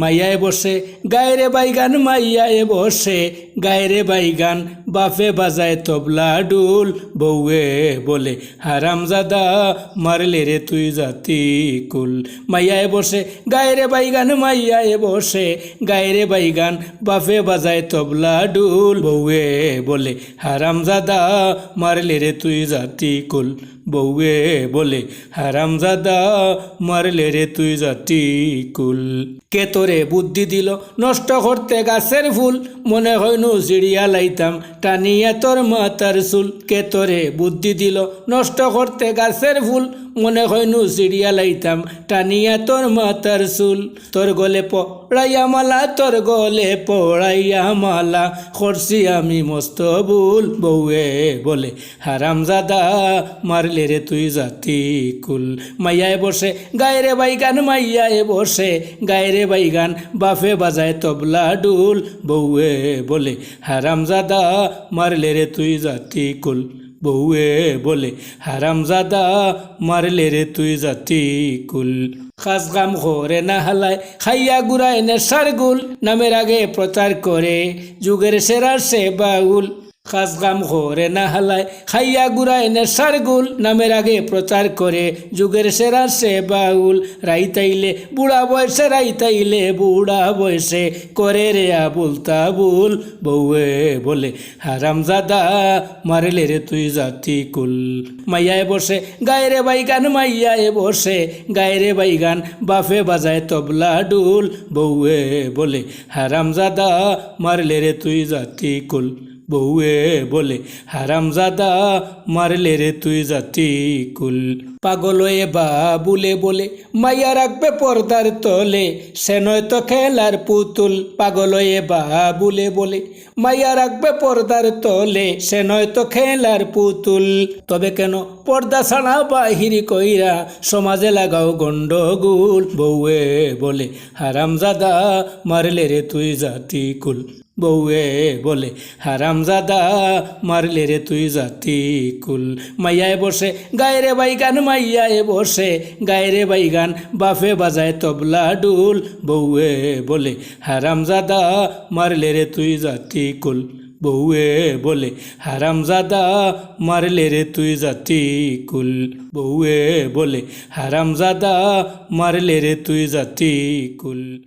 মাইয়ায় বসে গায়রে বাইগান মাইয়ায় বসে গায়রে বাইগান। বাফে বাজায় তবলা ডুল বউয়ে বলে, হারামজাদা মারলে রে তুই জাতি কুল। মাইয়ায় বসে, গায়রে বাইগান মাইয়ায় বসে, গায়রে বাইগান বাফে বাজায় তবলা ডুল বউয়ে বলে, হারামজাদা মারলে রে তুই জাতি কুল। বউয়ে বলে, হারামজাদা মারলে রে তুই জাতি কুল। কে তোরে বুদ্ধি দিল? নষ্ট করতে গাছের ফুল। মনে হয় নু চিড়িয়া লাইতাম টানিয়া তোর মাতার চুল কে তোরে বুদ্ধি দিল। নষ্ট করতে গাছের ফুল মনে হয় নু চিড়িয়া লাইতাম টানিয়া তোর মাতার চুল। তোর গলে পড়াইয়া মালা, তোর গলে পড়াইয়া মালা। করছি আমি মস্ত ভুল বউয়ে বলে, হারামজাদা, মারলে রে তুই জাতি কুল। মাইয়ায় বসে, গায়রে বাইগান, মাইয়ায় বসে, গায়রে বাইগান, বাফে বাজায় তবলা ডুল। বউয়ে বলে, হারামজাদা, মারলে রে তুই জাতি কুল। বউয়ে বলে হারামজাদা মারলে রে তুই জাতি কুল। খাস কাম করে না হালায়, খাইয়া গুড়ায় নেশার গুল। নামের আগে প্রচার করে, যুগের সেরা সে বাউল। খাস কাম করে না হালায় খাইয়া গুড়ায় নেশার গুল নামের আগে প্রচার করে যুগের সেরা সে বাউল। রাইতাইলে বুড়া বয়সে, রাইতাইলে বুড়া বয়সে করে রে আবুল তাবুল। বউয়ে বলে হারামজাদা মারলে রে তুই জাতি কুল। মাইয়ায় বসে, গায়রে বাইগান, মাইয়ায় বসে, গায়রে বাইগান, বাফে বাজায় তবলা ডুল। বউয়ে বলে হারামজাদা মারলে রে তুই জাতি কুল। বউয়ে বলে হারামজাদা মারলে রে তুই জাতি কুল। পাগল হয়ে বা বুলে, মাইয়া রাখবে পর্দার তলে, সে নয় তো খেলার পুতুল। পাগল এ বা বুলে, মাইয়া রাখবে পর্দার তলে, সে নয় তো খেলার পুতুল। তবে কেন? পর্দা ছাড়া বাহিরি কইরা সমাজে লাগাও গন্ডগুল। বউয়ে বলে হারামজাদা মারলে রে তুই জাতি কুল। বউয়ে বলে, হারামজাদা, মারলে রে তুই জাতি কুল। মাইয়ায় বসে, গায়রে বাইগান, মাইয়ায় বসে। গায়রে বাইগান, বাফে বাজায় তবলা ডুল। বউয়ে বলে, হারামজাদা, মারলে রে তুই জাতি কুল। বউয়ে বলে, হারামজাদা, মারলে রে তুই জাতি কুল। বউয়ে বলে, হারামজাদা, মারলে রে তুই জাতি কুল।